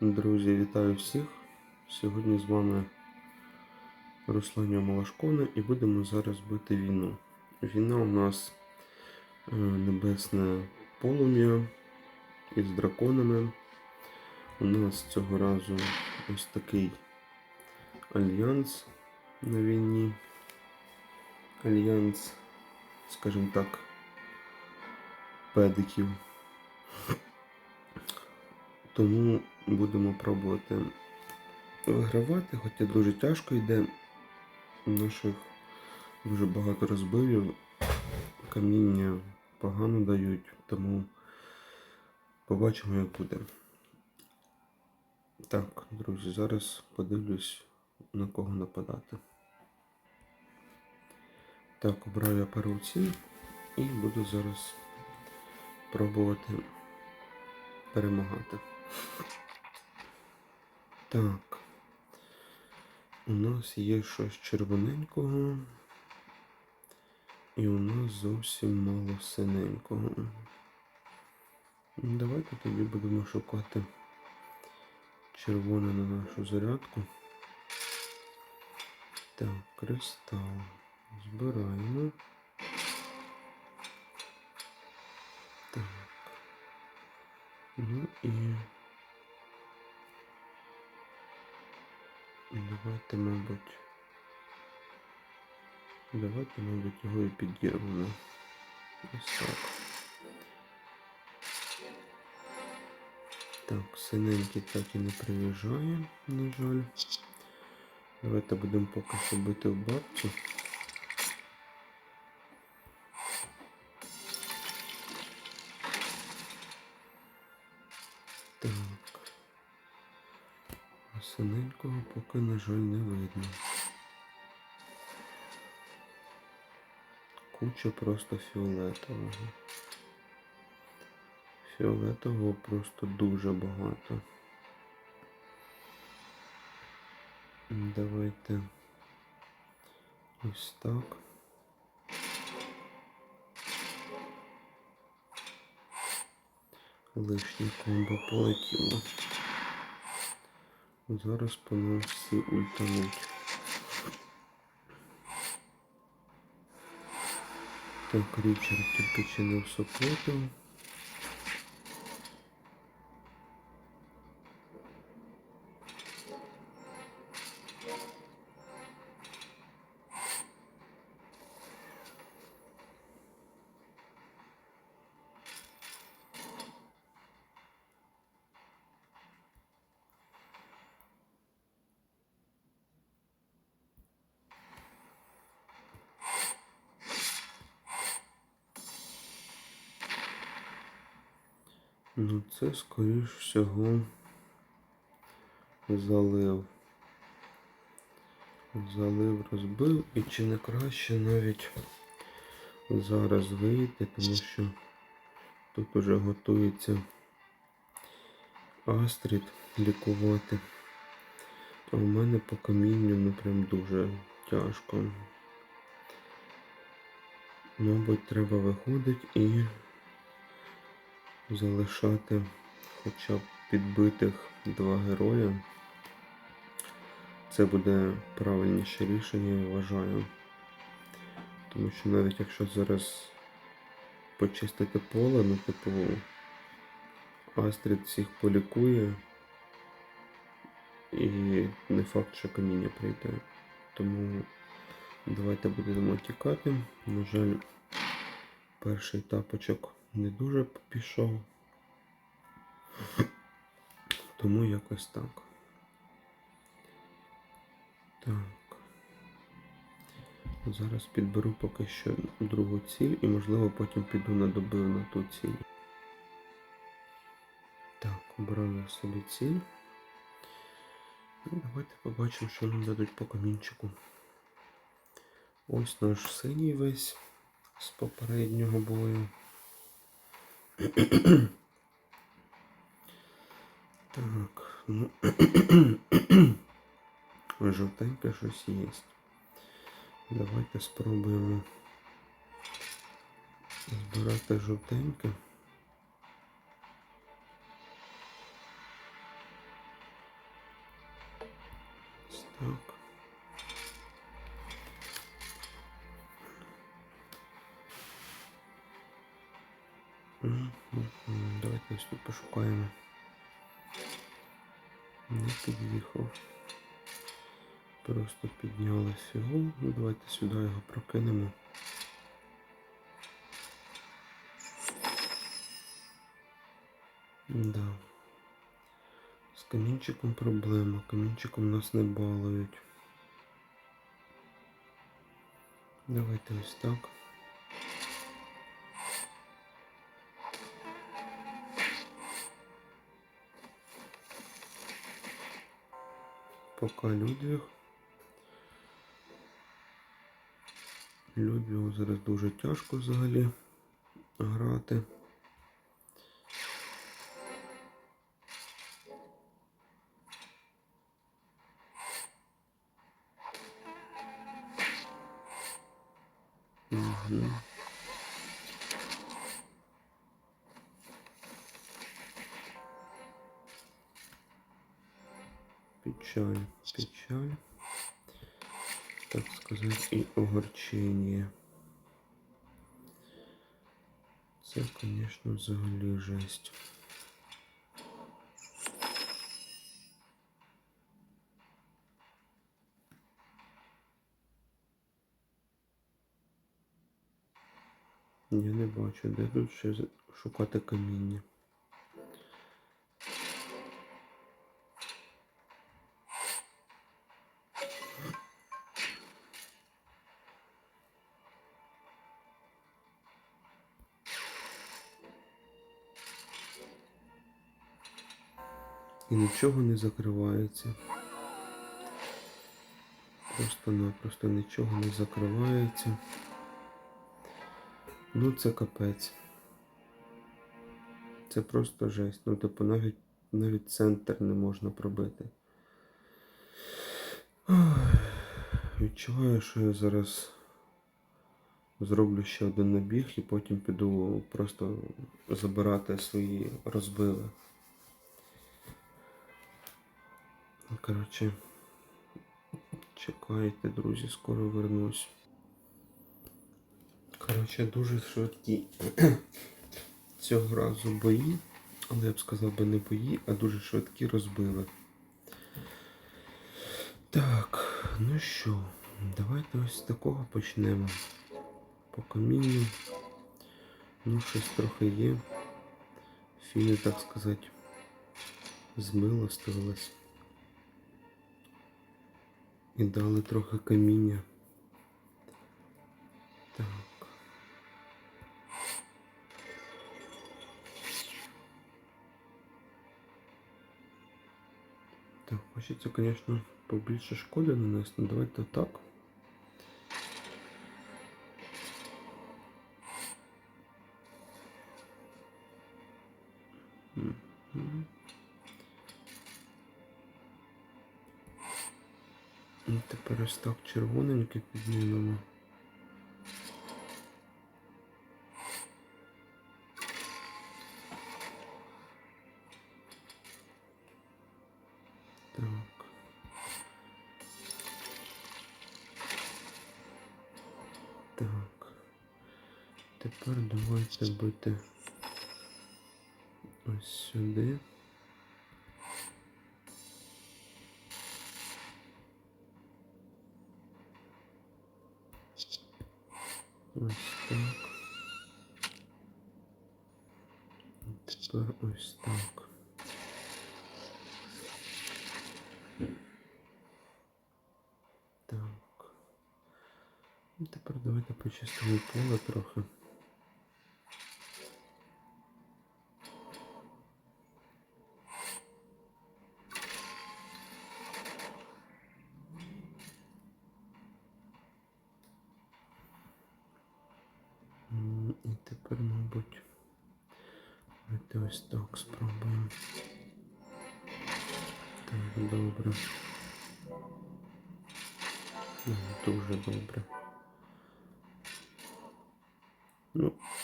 Друзі, вітаю всіх! Сьогодні з вами Русланя Малашкона і будемо зараз бити війну. Війна у нас е, небесне полум'я із драконами. У нас цього разу ось такий альянс на війні. Альянс, скажімо так, педиків. Тому будемо пробувати вигравати, хоча дуже тяжко йде. Наших дуже багато розбивів, каміння погано дають, тому побачимо, як буде. Так, друзі, зараз подивлюсь, на кого нападати. Так, обрав я першу ціль і буду зараз пробувати перемагати. Так. У нас є щось червоненького. І у нас зовсім мало синенького. Давайте тоді будемо шукати червоне на нашу зарядку. Так, кристал. Збираємо. Так. Ну і давайте, мабуть. Давайте, мабуть, його і підірвемо. Ось так. Так, синенький так і не приїжджає, на жаль. Давайте будемо поки що бити в бабцю. Так. Синенького поки, на жаль, не видно. Куча просто фіолетового. Фіолетового просто дуже багато. Давайте ось так. Лишнє комбо полетіло. Зараз по нас всі ультануть. Так, Річард тільки чинив супротив. Це скоріш всього залив. Залив розбив і чи не краще навіть зараз вийти, тому що тут уже готується Астрід лікувати. А в мене по камінню ну прям дуже тяжко. Мабуть, треба виходити і залишати хоча б підбитих два героя. Це буде правильніше рішення, я вважаю. Тому що навіть якщо зараз почистити поле, ну типу Астрід всіх полікує і не факт, що каміння прийде. Тому давайте будемо тікати. На жаль, перший тапочок не дуже пішов. Тому якось так. Так. Зараз підберу поки що другу ціль і можливо потім піду на добив на ту ціль. Так, обрав собі ціль. Давайте побачимо, що нам дадуть по камінчику. Ось наш синій весь з попереднього бою. Так, ну жовтеньке щось є. Давайте спробуем збирати жовтеньке. Так. Давайте ось тут пошукаємо. Не під'їхав. Просто піднялось його. Ну, давайте сюди його прокинемо. Да. З камінчиком проблема. Камінчиком нас не балують. Давайте ось так. Поки Людвіг. Людвігу зараз дуже тяжко взагалі грати. Угу. Печаль, печаль. Так сказать, и огорчение. Це, конечно, взагалі жесть. Я не бачу, де тут ще шукати каміння. Нічого не закривається. Просто-напросто нічого не закривається. Ну це капець. Це просто жесть. Ну, типу, навіть навіть центр не можна пробити. Відчуваю, що я зараз зроблю ще один набіг і потім піду просто забирати свої розбили. Коротше, чекайте, друзі, скоро вернусь. Коротше, дуже швидкі цього разу бої, але я б сказав би не бої, а дуже швидкі розбили. Так, ну що, давайте ось з такого почнемо. По камінню. Ну, щось трохи є. Фіни, так сказати, змилостивилась. І дали трохи каміння. Так. Так, хочеться, конечно, побільше шкоди нанести. Давайте так. Ось так червоненьке піднімемо. Так. Так. Тепер давайте бити ось сюди. Ось так. Тепер ось так. Так. І тепер давайте поле трохи.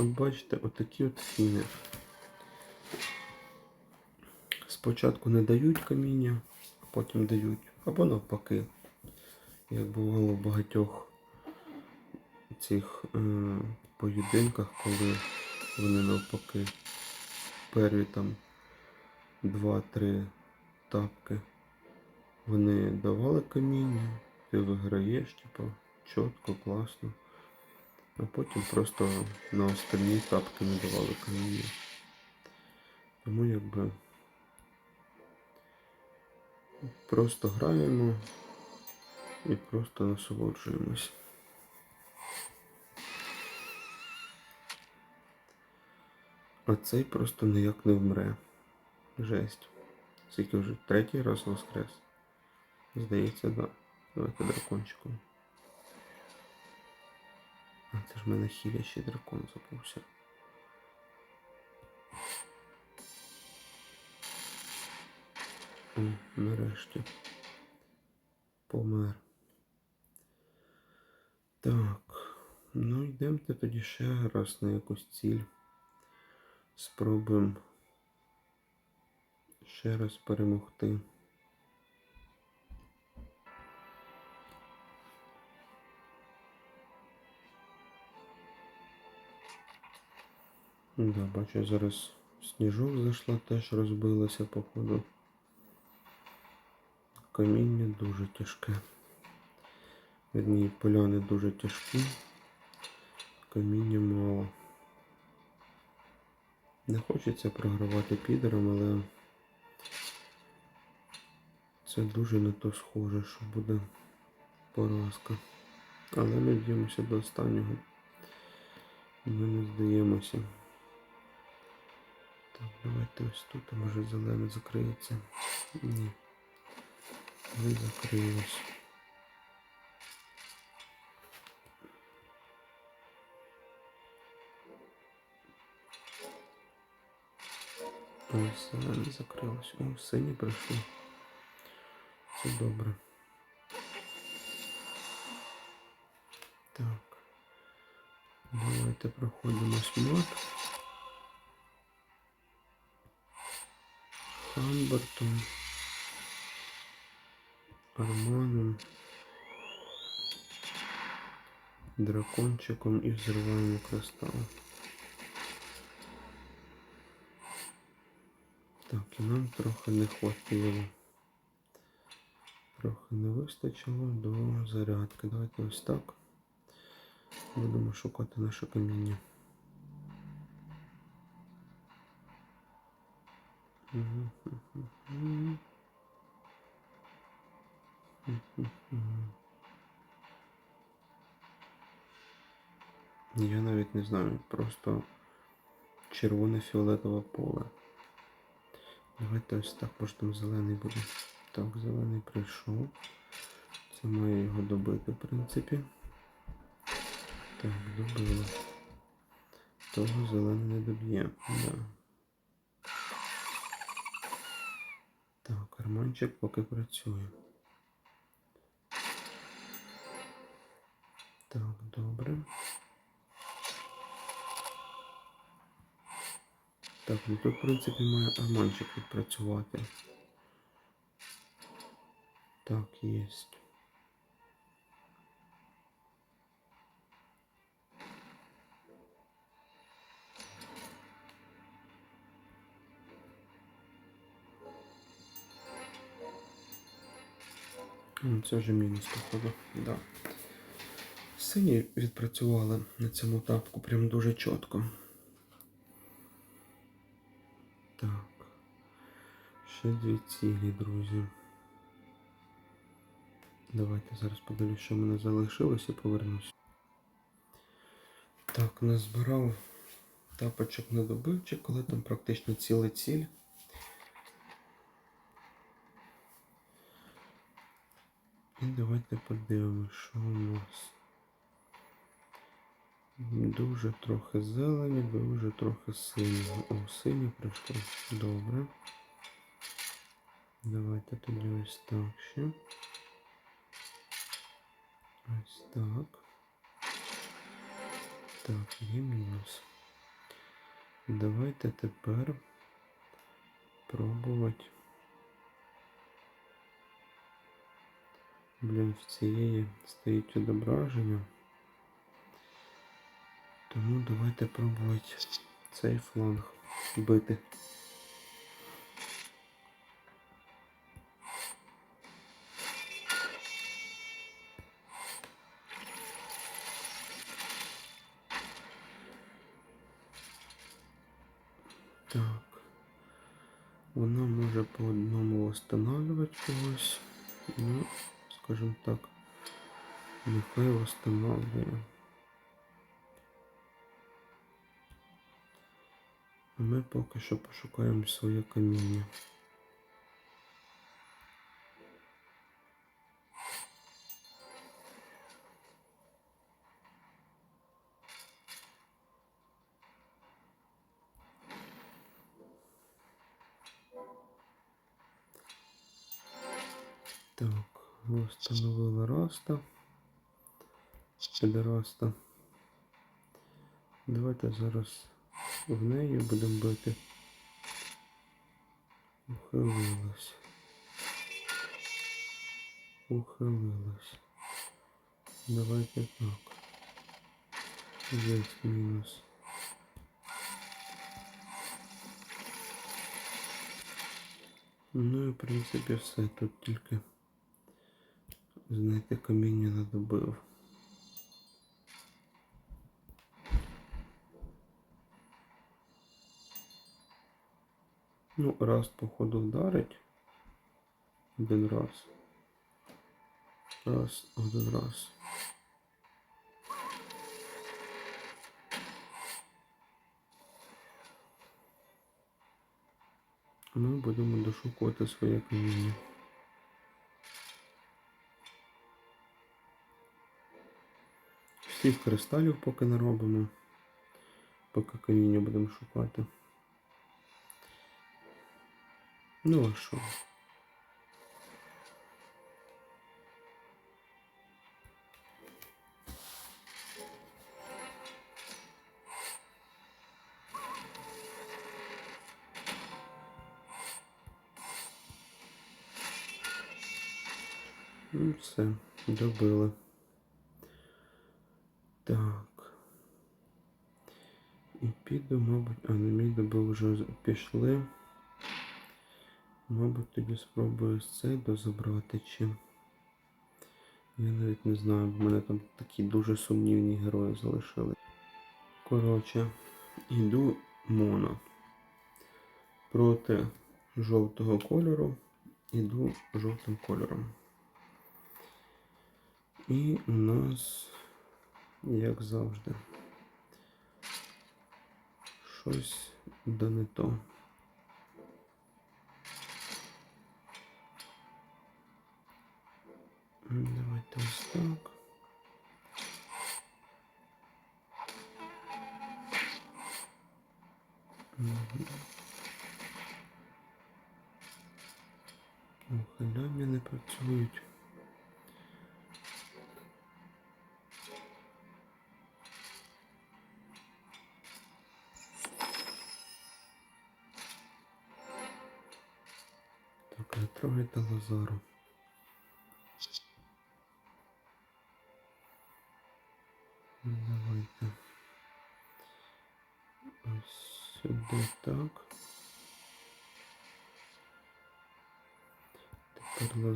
От бачите, отакі от фіни. Спочатку не дають каміння, а потім дають. Або навпаки. як бувало в багатьох цих е, поєдинках, коли вони навпаки перві там 2-3 тапки вони давали каміння, ти виграєш, типу, чітко, класно. А потім просто на останні тапки не давали каміння. Тому якби просто граємо і просто насолоджуємось. А цей просто ніяк не вмре. Жесть. Скільки вже третій раз воскрес. Здається, да. Давайте дракончиком. А це ж в мене хілящий дракон забувся. О, нарешті. Помер. Так. Ну йдемте тоді ще раз на якусь ціль. Спробуємо ще раз перемогти. Да, бачу, зараз сніжок зайшла, теж розбилася, походу. Каміння дуже тяжке. Вірні, поляни дуже тяжкі. Каміння мало. Не хочеться програвати підером, але це дуже на то схоже, що буде поразка. Але ми б'ємося до останнього. Ми не здаємося. Так, давайте ось тут, а може зелене закриється. Ні. Не закрилось. Ось зелене закрилось. О, синє прийшло. Це добре. Так. Давайте проходимо смот. Хамбертом. Арманом. Дракончиком і взриваємо кристал. Так, і нам трохи не хватило. Трохи не вистачило до зарядки. Давайте ось так. Будемо шукати наше каміння. Я навіть не знаю, просто червоне фіолетове поле. Давайте ось так, може там зелений буде. Так, зелений прийшов. Це має його добити, в принципі. Так, добило. Того зелений не доб'є. Да. Так, поки працює. Так, добре. Так, ну тут, в принципі, має арманчик відпрацювати. Так, єсть. Це вже мінус, походу. Да. Сині відпрацювали на цьому тапку прям дуже чітко. Так. Ще дві цілі, друзі. Давайте зараз подивлюсь, що в мене залишилось і повернусь. Так, назбирав тапочок на добивчик, коли там практично ціла ціль. І давайте подивимось, що у нас. Дуже трохи зелені, дуже трохи синього. О, синій прийшло. Добре. Давайте тоді ось так ще. Ось так. Так, є мінус. Давайте тепер пробувати Блін, в цієї стоїть відображення. Тому давайте пробувати цей фланг бити. Восстанавливає. А ми поки що пошукаємо своє каміння. Так, встановили раста. Підраста. Давайте зараз в неї будемо бити. Ухилилась. Ухилилась. Давайте так. Здесь мінус. Ну і в принципі все. Тут тільки знайти каміння надобив. Ну, раз, походу, вдарить. Один раз. Раз, один раз. Ми будемо дошукувати своє каміння. Всіх кристалів поки не робимо. Поки каміння будемо шукати. Ну а що? Ну, все, добили. Так. І піду, мабуть, а не мій добив вже з- пішли. Мабуть, тоді спробую з цей дозабрати чи. Я навіть не знаю, в мене там такі дуже сумнівні герої залишили. Коротше, йду моно. Проти жовтого кольору іду жовтим кольором. І у нас, як завжди, щось да не то. Давайте ось так. Ухиляння не працюють. Так, не трогайте Лазару.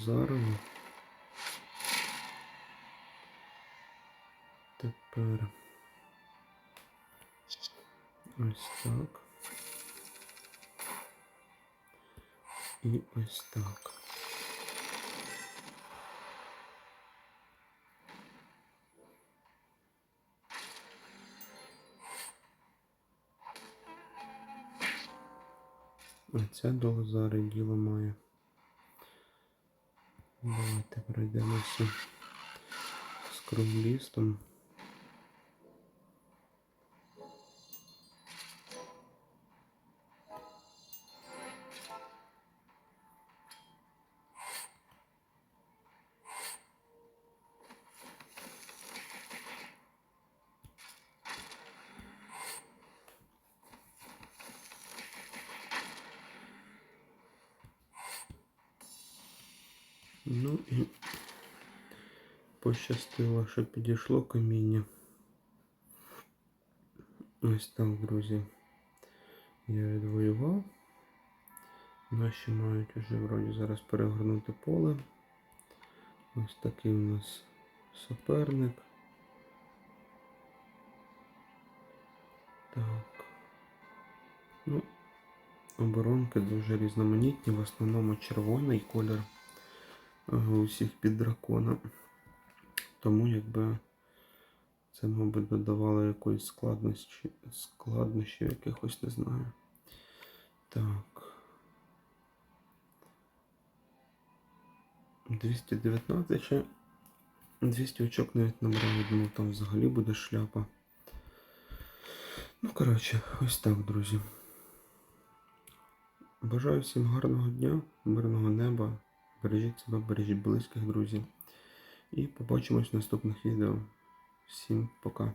Лазарову. Тепер ось так. І ось так. А ця до Лазари діло має. Давайте пройдемося з круглістом. Ну і пощастило, що підійшло каміння. Ось так, друзі. Я відвоював. Наші мають уже вроді зараз перегорнути поле. Ось такий у нас суперник. Так. Ну, оборонки дуже різноманітні, в основному червоний колір у всіх під дракона. Тому якби це, мабуть, додавало якоїсь складності, складнощів якихось, не знаю. Так. 219 ще 200 очок навіть набрав, я думав, там взагалі буде шляпа. Ну, коротше, ось так, друзі. Бажаю всім гарного дня, мирного неба. Бережіть себе, бережіть близьких друзів. І побачимось в наступних відео. Всім пока.